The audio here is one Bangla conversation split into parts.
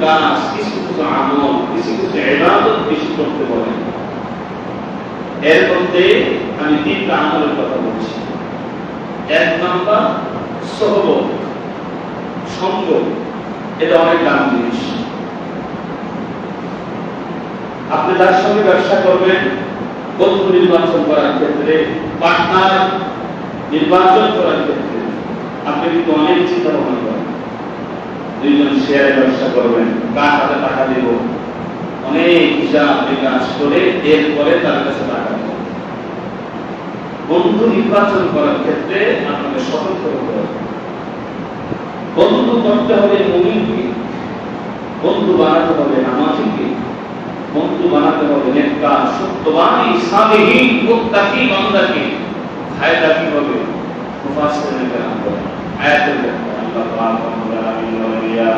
কাজ, কিছু কিছু আমল, কিছু কিছু ইবাদত বেশি করতে বলেন। এর মধ্যে আমি তিনটা আমলের কথা বলছি। এক নাম্বার, সহবত, সঙ্গ। এটা অনেক দাম জিনিস। আপনি যার সঙ্গে ব্যবসা করবেন, বন্ধু নির্বাচন করার ক্ষেত্রে, পার্টনার নির্বাচন করার ক্ষেত্রে, আপনি কিন্তু অনেক চিন্তা ভাবনা করেন। দুইজন শেয়ারে ব্যবসা করবেন কার হাতে টাকা দিব। অনেক হিসাব বিকাশ করে এরপরে তার কাছে টাকা দেব। বন্ধু নির্বাচন করার ক্ষেত্রে আপনাকে সতর্ক হতে হবে। বন্ধু করতে হবে মুমিনকে, বন্ধু বানাতে হবে নামাজিকে, বন্ধু বানাতে হবে নেতা সত্যবাদী সালেহীন মুত্তাকি বান্দাকে। ফায়দা কি হবে মুফাসসিরিন কেরাম বলেন আয়াতের ব্যাখ্যা আল্লাহ পাক রব্বুল আলামিন বলেন ইয়া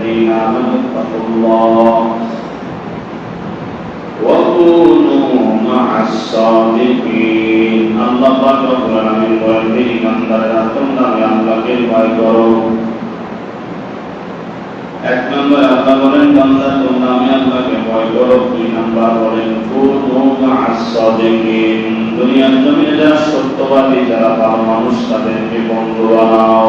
আইয়ুহাল্লাযীনা আমানু তাকুল্লাহ وكونوا مع الصادقين আল্লাহ পাক রব্বুল আলামিন বলেন হে ইমানদাররা তোমরা আল্লাহকে ভয় করো এক নম্বর আল্লাহ বলেন বান্দা তোমরা আমি আল্লাহকে ভয় করো দুই নম্বর বলেন কুনু মা'আস-সাদিকিন দুনিয়ার জমিনে যারা সত্যবাদী যারা ভালো মানুষ তাদেরকে বন্ধু বানাও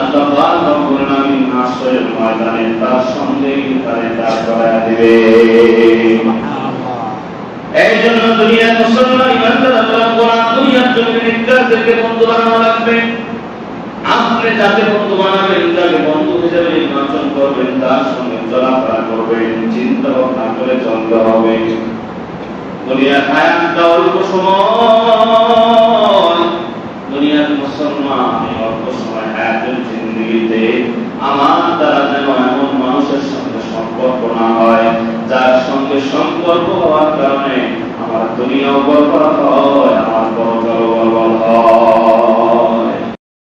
আল্লাহ পাক রব্বুল আলামিন হাসরের ময়দানে তার সঙ্গে তারে দাঁড় করায় দিবে। এই জন্য দুনিয়ার মুসলমান ইমানদার আল্লাহ কোরআন দুনিয়ার জমিনে ইত্যাদিকে বন্ধু বানানো লাগবে। আপনি যাকে বন্ধু বানাবেন যাকে বন্ধু হিসেবে নির্বাচন করবেন তার সঙ্গে চলাফেরা করবেন চিন্তা ভাবনা করে চলতে হবে। দুনিয়ার হায়াতটা অল্প সময়।